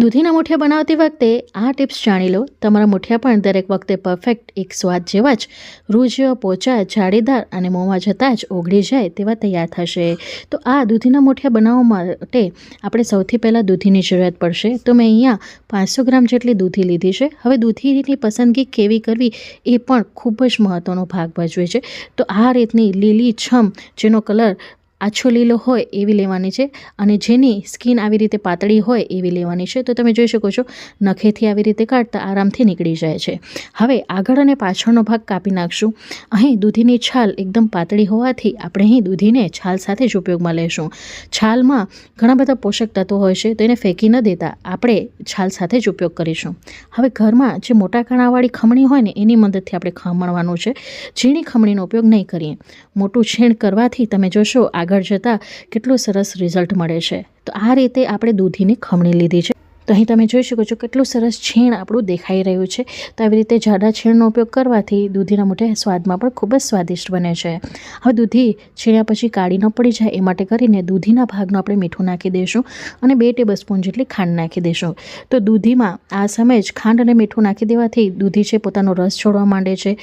દૂધીના મુઠિયા બનાવતી વખતે આ ટિપ્સ જાણી લો. તમારા મુઠિયા પણ દરેક વખતે પરફેક્ટ એક સ્વાદ જેવા જ રૂજ જેવા પોચા, જાળીદાર અને મોંમાં જતાં જ ઓગળી જાય તેવા તૈયાર થશે. તો આ દૂધીના મુઠિયા બનાવવા માટે આપણે સૌથી પહેલાં દૂધીની જરૂરિયાત પડશે. તો મેં અહીંયા પાંચસો ગ્રામ જેટલી દૂધી લીધી છે. હવે દૂધીની પસંદગી કેવી કરવી એ પણ ખૂબ જ મહત્ત્વનો ભાગ ભજવે છે. તો આ રીતની લીલી છમ જેનો કલર આછો લીલો હોય એવી લેવાની છે અને જેની સ્કિન આવી રીતે પાતળી હોય એવી લેવાની છે. તો તમે જોઈ શકો છો, નખેથી આવી રીતે કાઢતા આરામથી નીકળી જાય છે. હવે આગળ અને પાછળનો ભાગ કાપી નાખશું. અહીં દૂધીની છાલ એકદમ પાતળી હોવાથી આપણે અહીં દૂધીને છાલ સાથે જ ઉપયોગમાં લેશું. છાલમાં ઘણા બધા પોષક તત્વો હોય છે, તો એને ફેંકી ન દેતા આપણે છાલ સાથે જ ઉપયોગ કરીશું. હવે ઘરમાં જે મોટા કાણાવાળી ખમણી હોય ને, એની મદદથી આપણે ખમણવાનું છે. ઝીણી ખમણીનો ઉપયોગ નહીં કરીએ. મોટું છીણ કરવાથી તમે જોશો આગળ જતાં કેટલું સરસ રિઝલ્ટ મળે છે. તો આ રીતે આપણે દૂધીની ખમણી લીધી છે. તો અહીં તમે જોઈ શકો છો કેટલું સરસ છીણ આપણું દેખાઈ રહ્યું છે. તો આવી રીતે જાડા છીણનો ઉપયોગ કરવાથી દૂધીના મોઢે સ્વાદમાં પણ ખૂબ જ સ્વાદિષ્ટ બને છે. હવે દૂધી છીણ્યા પછી કાળી ન પડી જાય એ માટે કરીને દૂધીના ભાગનું આપણે મીઠું નાખી દઈશું અને બે ટેબલ સ્પૂન જેટલી ખાંડ નાખી દઈશું. તો દૂધીમાં આ સમયે જ ખાંડ અને મીઠું નાખી દેવાથી દૂધી છે પોતાનો રસ છોડવા માંડે છે.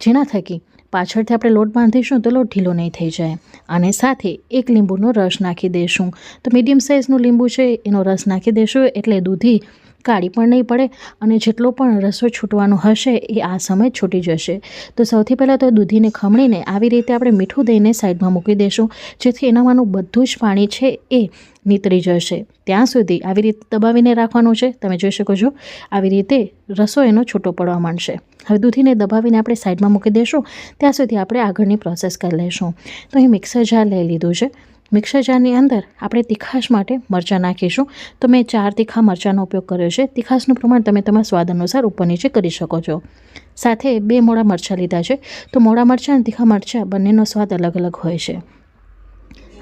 જેના થકી પાછળથી આપણે લોટ બાંધીશું તો લોટ ઢીલો નહીં થઈ જાય. અને સાથે એક લીંબુનો રસ નાખી દઈશું તો મીડિયમ સાઇઝનું લીંબુ છે, એનો રસ નાખી દઈશું એટલે દૂધી કાળી પણ નહીં પડે અને જેટલો પણ રસો છૂટવાનો હશે એ આ સમય છૂટી જશે. તો સૌથી પહેલાં તો દૂધીને ખમણીને આવી રીતે આપણે મીઠું દઈને સાઈડમાં મૂકી દઈશું જેથી એનામાંનું બધું જ પાણી છે એ નીતરી જશે. ત્યાં સુધી આવી રીતે દબાવીને રાખવાનું છે. તમે જોઈ શકો છો, આવી રીતે રસો એનો છૂટો પડવા માંડશે. હવે દૂધીને દબાવીને આપણે સાઈડમાં મૂકી દઈશું ત્યાં સુધી આપણે આગળની પ્રોસેસ કરી લઈશું. તો અહીં મિક્સર જાર લઈ લીધું છે. મિક્સર જારની અંદર આપણે તીખાશ માટે મરચાં નાખીશું. તો મેં ચાર તીખા મરચાંનો ઉપયોગ કર્યો છે. તીખાશનું પ્રમાણ તમે તમારા સ્વાદ અનુસાર ઉપર નીચે કરી શકો છો. સાથે બે મોડા મરચાં લીધા છે. તો મોડા મરચાં અને તીખા મરચાં બંનેનો સ્વાદ અલગ અલગ હોય છે.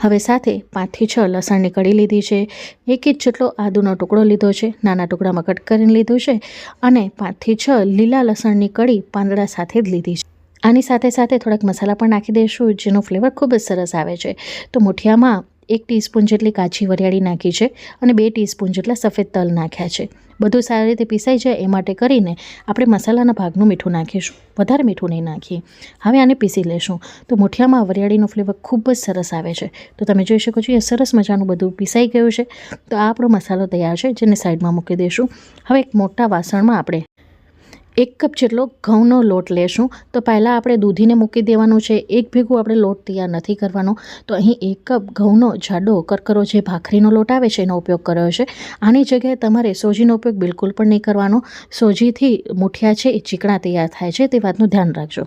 હવે સાથે પાંચથી છ લસણની કળી લીધી છે. એક ઇંચ જેટલો આદુનો ટુકડો લીધો છે. નાના ટુકડામાં કટ કરીને લીધું છે. અને પાંચથી છ લીલા લસણની કળી પાંદડા સાથે જ લીધી છે. આની સાથે સાથે થોડાક મસાલા પણ નાખી દઈશું, જેનો ફ્લેવર ખૂબ જ સરસ આવે છે. તો મુઠિયામાં એક ટીસ્પૂન જેટલી કાચી વરિયાળી નાખી છે અને બે ટીસ્પૂન જેટલા સફેદ તલ નાખ્યા છે. બધું સારી રીતે પીસાઈ જાય એ માટે કરીને આપણે મસાલાના ભાગનું મીઠું નાખીશું. વધારે મીઠું નહીં નાખીએ. હવે આને પીસી લેશું. તો મુઠિયામાં વરિયાળીનો ફ્લેવર ખૂબ જ સરસ આવે છે. તો તમે જોઈ શકો છો એ સરસ મજાનું બધું પીસાઈ ગયું છે. તો આ આપણો મસાલો તૈયાર છે, જેને સાઈડમાં મૂકી દઈશું. હવે એક મોટા વાસણમાં આપણે એક કપ જેટલો ઘઉંનો લોટ લેશું. તો પહેલાં આપણે દૂધીને મૂકી દેવાનું છે. એક ભેગું આપણે લોટ તૈયાર નથી કરવાનો. તો અહીં એક કપ ઘઉંનો જાડો કરકરો જે ભાખરીનો લોટ આવે છે, એનો ઉપયોગ કર્યો છે. આની જગ્યાએ તમારે સોજીનો ઉપયોગ બિલકુલ પણ નહીં કરવાનો. સોજીથી મુઠિયા છે એ ચીકણા તૈયાર થાય છે, તે વાતનું ધ્યાન રાખજો.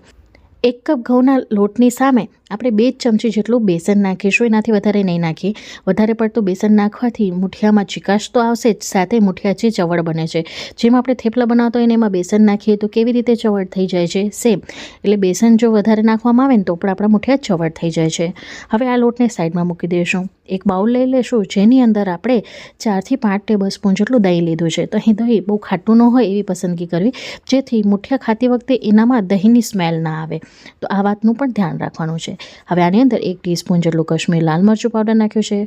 એક કપ ઘઉંના લોટની સામે આપણે બે જ ચમચી જેટલું બેસન નાખીશું, એનાથી વધારે નહીં નાખીએ. વધારે પડતું બેસન નાખવાથી મુઠિયામાં ચિકાશ તો આવશે જ, સાથે મુઠિયા છે ચવડ બને છે. જેમ આપણે થેપલા બનાવતો હોય ને એમાં બેસન નાખીએ તો કેવી રીતે ચવળ થઈ જાય છે? સેમ. એટલે બેસન જો વધારે નાખવામાં આવે ને તો પણ આપણા મુઠિયા ચવળ થઈ જાય છે. હવે આ લોટને સાઈડમાં મૂકી દઈશું. એક બાઉલ લઈ લેશું, જેની અંદર આપણે ચારથી પાંચ ટેબલ સ્પૂન જેટલું દહીં લીધું છે. તો અહીં દહીં બહુ ખાટું ન હોય એવી પસંદગી કરવી, જેથી મુઠિયા ખાતી વખતે એનામાં દહીંની સ્મેલ ના આવે. તો આ વાતનું પણ ધ્યાન રાખવાનું છે. હવે આની અંદર એક ટીસ્પૂન જેટલું કશ્મીર લાલ મરચું પાવડર નાખ્યું છે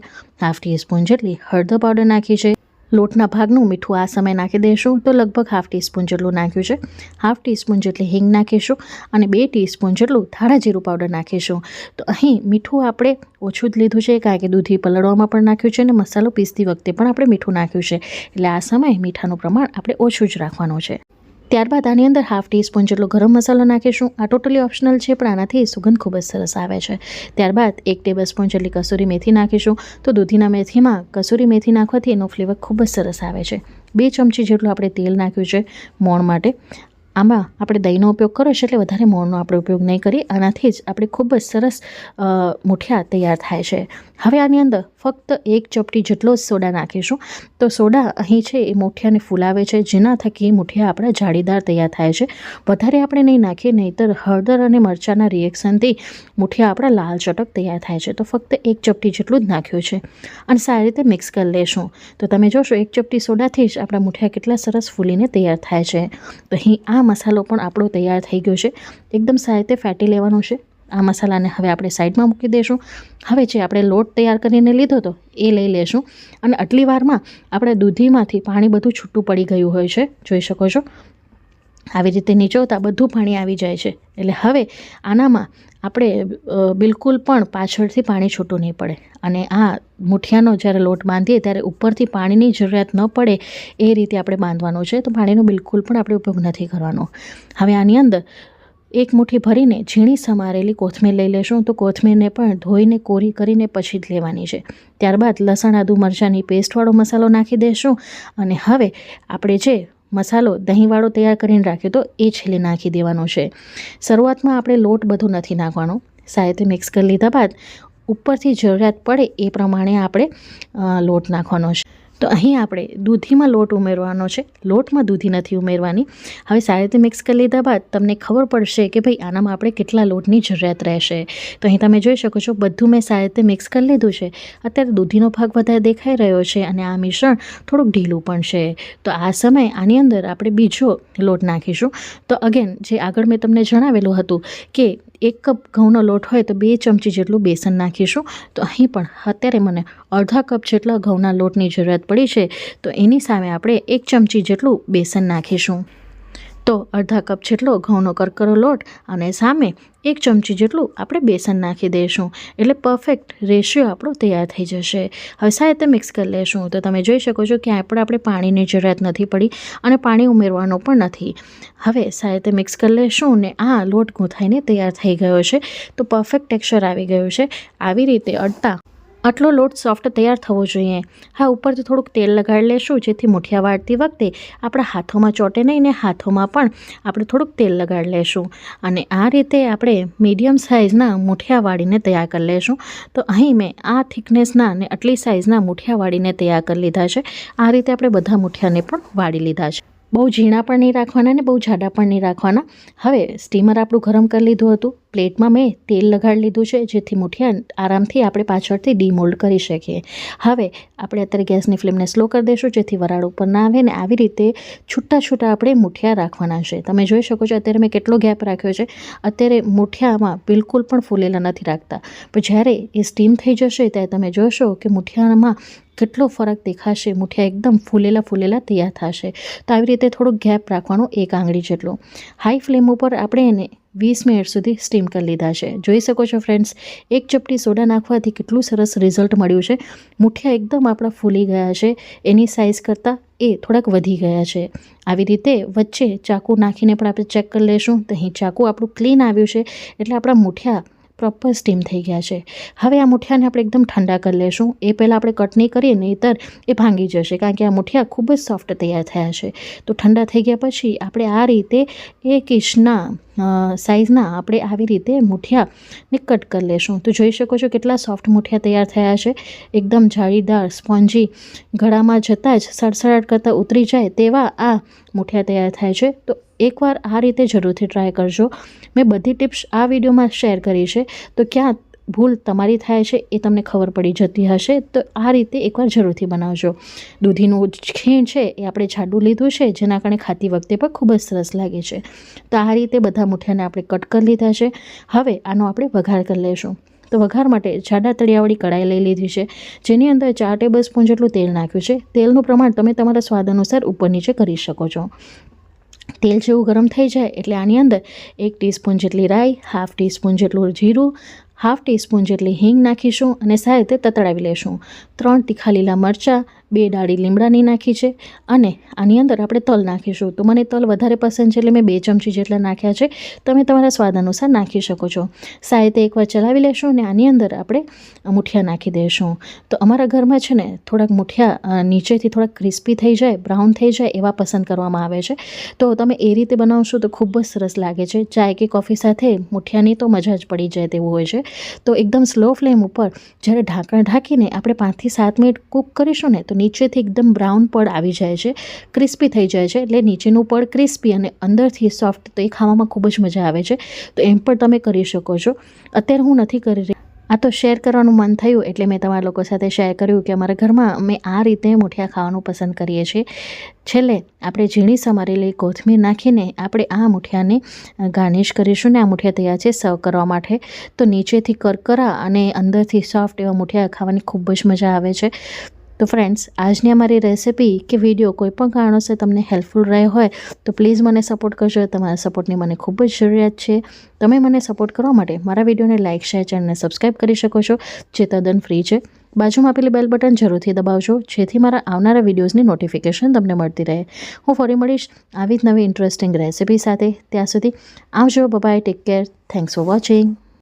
હાફ ટીસ્પૂન જેટલી હળદર પાવડર નાખી છે. લોટના ભાગનું મીઠું આ સમય નાખી દઈશું તો લગભગ હાફ ટીસ્પૂન જેટલું નાખ્યું છે. હાફ ટીસ્પૂન જેટલી હિંગ નાખીશું અને બે ટીસ્પૂન જેટલું ધાણા જીરું પાવડર નાખીશું. તો અહીં મીઠું આપણે ઓછું જ લીધું છે કારણ કે દૂધી પલળવામાં પણ નાખ્યું છે અને મસાલો પીસતી વખતે પણ આપણે મીઠું નાખ્યું છે. એટલે આ સમયે મીઠાનું પ્રમાણ આપણે ઓછું જ રાખવાનું છે. ત્યારબાદ આની અંદર હાફ ટીસ્પૂન જેટલો ગરમ મસાલો નાખીશું. આ ટોટલી ઓપ્શનલ છે, પણ આનાથી સુગંધ ખૂબ જ સરસ આવે છે. ત્યારબાદ એક ટેબલ સ્પૂન જેટલી કસૂરી મેથી નાખીશું. તો દૂધીના મેથીમાં કસૂરી મેથી નાખવાથી એનો ફ્લેવર ખૂબ જ સરસ આવે છે. બે ચમચી જેટલું આપણે તેલ નાખ્યું છે મોણ માટે. આમાં આપણે દહીંનો ઉપયોગ કરો છો એટલે વધારે મોણનો આપણે ઉપયોગ નહીં કરીએ આનાથી જ આપણે ખૂબ જ સરસ મુઠિયા તૈયાર થાય છે. હવે આની અંદર ફક્ત એક ચપટી જેટલો જ સોડા નાખીશું. તો સોડા અહીં છે એ મુઠિયાને ફૂલાવે છે. જેના થકી મુઠિયા આપણા જાળીદાર તૈયાર થાય છે. વધારે આપણે નહીં નાખીએ, નહીંતર હળદર અને મરચાંના રિએક્શનથી મુઠિયા આપણા લાલ ચટક તૈયાર થાય છે. તો ફક્ત એક ચપટી જેટલું જ નાખ્યું છે. અને સારી રીતે મિક્સ કરી લેશું. તો તમે જોશો, એક ચપટી સોડાથી જ આપણા મુઠિયા કેટલા સરસ ફૂલીને તૈયાર થાય છે. તો અહીં આ મસાલો પણ આપણો તૈયાર થઈ ગયો છે. એકદમ સારી રીતે ફેટી લેવાનો છે. આ મસાલાને હવે આપણે સાઈડમાં મૂકી દઈશું હવે જે આપણે લોટ તૈયાર કરીને લીધો હતો એ લઈ લેશું. અને આટલી વારમાં આપણે દૂધીમાંથી પાણી બધું છૂટું પડી ગયું હોય છે. જોઈ શકો છો? આવી રીતે નીચોતા બધું પાણી આવી જાય છે. એટલે હવે આનામાં આપણે બિલકુલ પણ પાછળથી પાણી છૂટું નહીં પડે. અને આ મુઠિયાનો જ્યારે લોટ બાંધીએ ત્યારે ઉપરથી પાણીની જરૂરિયાત ન પડે એ રીતે આપણે બાંધવાનું છે. તો પાણીનો બિલકુલ પણ આપણે ઉપયોગ નથી કરવાનો. હવે આની અંદર એક મુઠ્ઠી ભરીને ઝીણી સમારેલી કોથમીર લઈ લેશું. તો કોથમીરને પણ ધોઈને, કોરી કરીને પછી જ લેવાની છે. ત્યારબાદ લસણ, આદુ મરચાંની પેસ્ટવાળો મસાલો નાખી દઈશું અને હવે આપણે જે મસાલો દહીંવાળો તૈયાર કરીને રાખ્યો તો એ છેલ્લે નાખી દેવાનો છે. શરૂઆતમાં આપણે લોટ બધો નથી નાખવાનો. સાથે મિક્સ કરી લીધા બાદ ઉપરથી જરૂરિયાત પડે એ પ્રમાણે આપણે લોટ નાખવાનો છે. તો અહીં આપણે દૂધીમાં લોટ ઉમેરવાનો છે. લોટમાં દૂધી નથી ઉમેરવાની. હવે સારી રીતે મિક્સ કરી લીધા બાદ તમને ખબર પડશે કે ભાઈ આનામાં આપણે કેટલા લોટની જરૂરિયાત રહેશે. તો અહીં તમે જોઈ શકો છો બધું મેં સારી રીતે મિક્સ કરી લીધું છે. અત્યારે દૂધીનો ભાગ વધારે દેખાઈ રહ્યો છે અને આ મિશ્રણ થોડુંક ઢીલું પણ છે. તો આ સમયે આની અંદર આપણે બીજો લોટ નાખીશું. તો અગેન જે આગળ મેં તમને જણાવેલું હતું કે એક કપ ઘઉંનો લોટ હોય તો બે ચમચી જેટલું બેસન નાખીશું. તો અહીં પણ અત્યારે મને અડધા કપ જેટલા ઘઉંના લોટની જરૂરિયાત પડી છે. તો એની સામે આપણે એક ચમચી જેટલું બેસન નાખીશું. તો અડધા કપ જેટલો ઘઉંનો કરકરો લોટ અને સામે એક ચમચી જેટલું આપણે બેસન નાખી દઈશું. એટલે પરફેક્ટ રેશિયો આપણો તૈયાર થઈ જશે. હવે સાહેબ મિક્સ કરી લેશું. તો તમે જોઈ શકો છો કે આપણે આપણે પાણીની જરૂરિયાત નથી પડી અને પાણી ઉમેરવાનું પણ નથી. હવે સાહેબ મિક્સ કરી લેશું ને આ લોટ ગૂંથાઈને તૈયાર થઈ ગયો છે. તો પરફેક્ટ ટેક્સચર આવી ગયું છે. આવી રીતે અડતા આટલો લોટ સોફ્ટ તૈયાર થવો જોઈએ. હા, ઉપરથી થોડુંક તેલ લગાડી લેશું, જેથી મુઠિયા વાળતી વખતે આપણા હાથોમાં ચોટે નહીં ને હાથોમાં પણ આપણે થોડુંક તેલ લગાડી લેશું. અને આ રીતે આપણે મીડિયમ સાઇઝના મુઠિયા વાળીને તૈયાર કરી લેશું. તો અહીં મેં આ થિકનેસના અને આટલી સાઇઝના મુઠિયા વાળીને તૈયાર કરી લીધા છે. આ રીતે આપણે બધા મુઠિયાને પણ વાળી લીધા છે. બહુ ઝીણા પણ નહીં રાખવાના ને બહુ જાડા પણ નહીં રાખવાના. હવે સ્ટીમર આપણું ગરમ કરી લીધું હતું. પ્લેટમાં મેં તેલ લગાડી લીધું છે, જેથી મુઠિયા આરામથી આપણે પાછળથી ડીમોલ્ડ કરી શકીએ. હવે આપણે અત્યારે ગેસની ફ્લેમને સ્લો કરી દઈશું, જેથી વરાળ ઉપર ના આવે ને આવી રીતે છૂટા છૂટા આપણે મુઠિયા રાખવાના છે. તમે જોઈ શકો છો, અત્યારે મેં કેટલો ગેપ રાખ્યો છે. અત્યારે મુઠિયામાં બિલકુલ પણ ફૂલેલા નથી રાખતા. પણ જ્યારે એ સ્ટીમ થઈ જશે, ત્યારે તમે જોશો કે મુઠિયામાં કેટલો ફરક દેખાશે. મુઠિયા એકદમ ફૂલેલા ફૂલેલા તૈયાર થશે. તો આવી રીતે થોડોક ગેપ રાખવાનો એક આંગળી જેટલો. હાઈ ફ્લેમ ઉપર આપણે એને વીસ મિનિટ સુધી સ્ટીમ કરી લીધા છે. જોઈ શકો છો ફ્રેન્ડ્સ, એક ચપટી સોડા નાખવાથી કેટલું સરસ રિઝલ્ટ મળ્યું છે. મુઠિયા એકદમ આપણા ફૂલી ગયા છે. એની સાઇઝ કરતાં એ થોડાક વધી ગયા છે. આવી રીતે વચ્ચે ચાકુ નાખીને પણ આપણે ચેક કરી લઈશું તો અહીં ચાકુ આપણું ક્લીન આવ્યું છે. એટલે આપણા મુઠિયા પ્રોપર સ્ટીમ થઈ ગયા છે. હવે આ મુઠિયાને આપણે એકદમ ઠંડા કરી લેશું. એ પહેલાં આપણે કટ નહીં કરીએ, નહીંતર એ ભાંગી જશે, કારણ કે આ મુઠિયા ખૂબ જ સોફ્ટ તૈયાર થયા છે. તો ઠંડા થઈ ગયા પછી આપણે આ રીતે એક ઇંચના સાઇઝના આપણે આવી રીતે મુઠિયાને કટ કરી લેશું. તો જોઈ શકો છો કેટલા સોફ્ટ મુઠિયા તૈયાર થયા છે. એકદમ જાળીદાર, સ્પોન્જી, ગળામાં જતાં જ સડસડાટ કરતાં ઉતરી જાય તેવા આ મુઠિયા તૈયાર થાય છે. તો એકવાર આ રીતે જરૂરથી ટ્રાય કરજો. મેં બધી ટિપ્સ આ વિડીયોમાં શેર કરી છે. તો ક્યાં ભૂલ તમારી થાય છે એ તમને ખબર પડી જતી હશે તો આ રીતે એકવાર જરૂરથી બનાવજો. દૂધીનું ખીણ છે એ આપણે જાડું લીધું છે, જેના કારણે ખાતી વખતે પણ ખૂબ જ સરસ લાગે છે. તો આ રીતે બધા મુઠિયાને આપણે કટ કરી લીધા છે. હવે આનો આપણે વઘાર કરી લઈશું તો વઘાર માટે જાડા તળિયાવાળી કઢાઈ લઈ લીધી છે, જેની અંદર ચાર ટેબલ સ્પૂન જેટલું તેલ નાખ્યું છે. તેલનું પ્રમાણ તમે તમારા સ્વાદ અનુસાર ઉપર નીચે કરી શકો છો. તેલ જેવું ગરમ થઈ જાય એટલે આની અંદર એક ટીસ્પૂન જેટલી રાઈ, હાફ ટીસ્પૂન જેટલું જીરું હાફ ટીસ્પૂન જેટલી હિંગ નાખીશું અને સારી રીતે તતડાવી લેશું. ત્રણ તીખા લીલા મરચાં, બે ડાળી લીમડાની નાખી છે અને આની અંદર આપણે તલ નાખીશું. તો મને તલ વધારે પસંદ છે એટલે મેં બે ચમચી જેટલા નાખ્યા છે. તમે તમારા સ્વાદ અનુસાર નાખી શકો છો. સારી રીતે એકવાર ચલાવી લેશું અને આની અંદર આપણે મુઠિયા નાખી દઈશું તો અમારા ઘરમાં છે ને થોડાક મુઠિયા નીચેથી થોડાક ક્રિસ્પી થઈ જાય, બ્રાઉન થઈ જાય એવા પસંદ કરવામાં આવે છે. તો તમે એ રીતે બનાવશો તો ખૂબ જ સરસ લાગે છે. ચાય કે કોફી સાથે મુઠિયાની તો મજા જ પડી જાય તેવું હોય છે. તો એકદમ સ્લો ફ્લેમ ઉપર જ્યારે ઢાંકણ ઢાંકીને આપણે પાંચથી સાત મિનિટ કૂક કરીશું ને તો નીચેથી એકદમ બ્રાઉન પડ આવી જાય છે ક્રિસ્પી થઈ જાય છે. એટલે નીચેનું પડ ક્રિસ્પી અને અંદરથી સોફ્ટ તો એ ખાવામાં ખૂબ જ મજા આવે છે. તો એમ પણ તમે કરી શકો છો. અત્યારે હું નથી કરી રહી. આ તો શેર કરવાનું મન થયું એટલે મેં તમારા લોકો સાથે શેર કર્યું કે અમારા ઘરમાં અમે આ રીતે મુઠિયા ખાવાનું પસંદ કરીએ છીએ. છેલ્લે આપણે ઝીણી સમારેલી કોથમીર નાખીને આપણે આ મુઠિયાને ગાર્નિશ કરીશું ને આ મુઠિયા તૈયાર છે સર્વ કરવા માટે. તો નીચેથી કરકરા અને અંદરથી સોફ્ટ એવા મુઠિયા ખાવાની ખૂબ જ મજા આવે છે. તો ફ્રેન્ડ્સ આજની અમારી રેસિપી કે વીડિયો કોઈ પણ કારણોસર તમને હેલ્પફુલ રહ્યો હોય, તો પ્લીઝ મને સપોર્ટ કરજો. તમારા સપોર્ટની મને ખૂબ જ જરૂરિયાત છે. તમે મને સપોર્ટ કરવા માટે મારા વિડીયોને લાઇક શેર ચેનલને સબસ્ક્રાઈબ કરી શકો છો, જે તદ્દન ફ્રી છે. બાજુમાં આપેલી બેલ બટન જરૂરથી દબાવજો, જેથી મારા આવનારા વિડીયોઝની નોટિફિકેશન તમને મળતી રહે. હું ફરી મળીશ આવી જ નવી ઇન્ટરેસ્ટિંગ રેસિપી સાથે. ત્યાં સુધી આવજો bye bye take care thanks for watching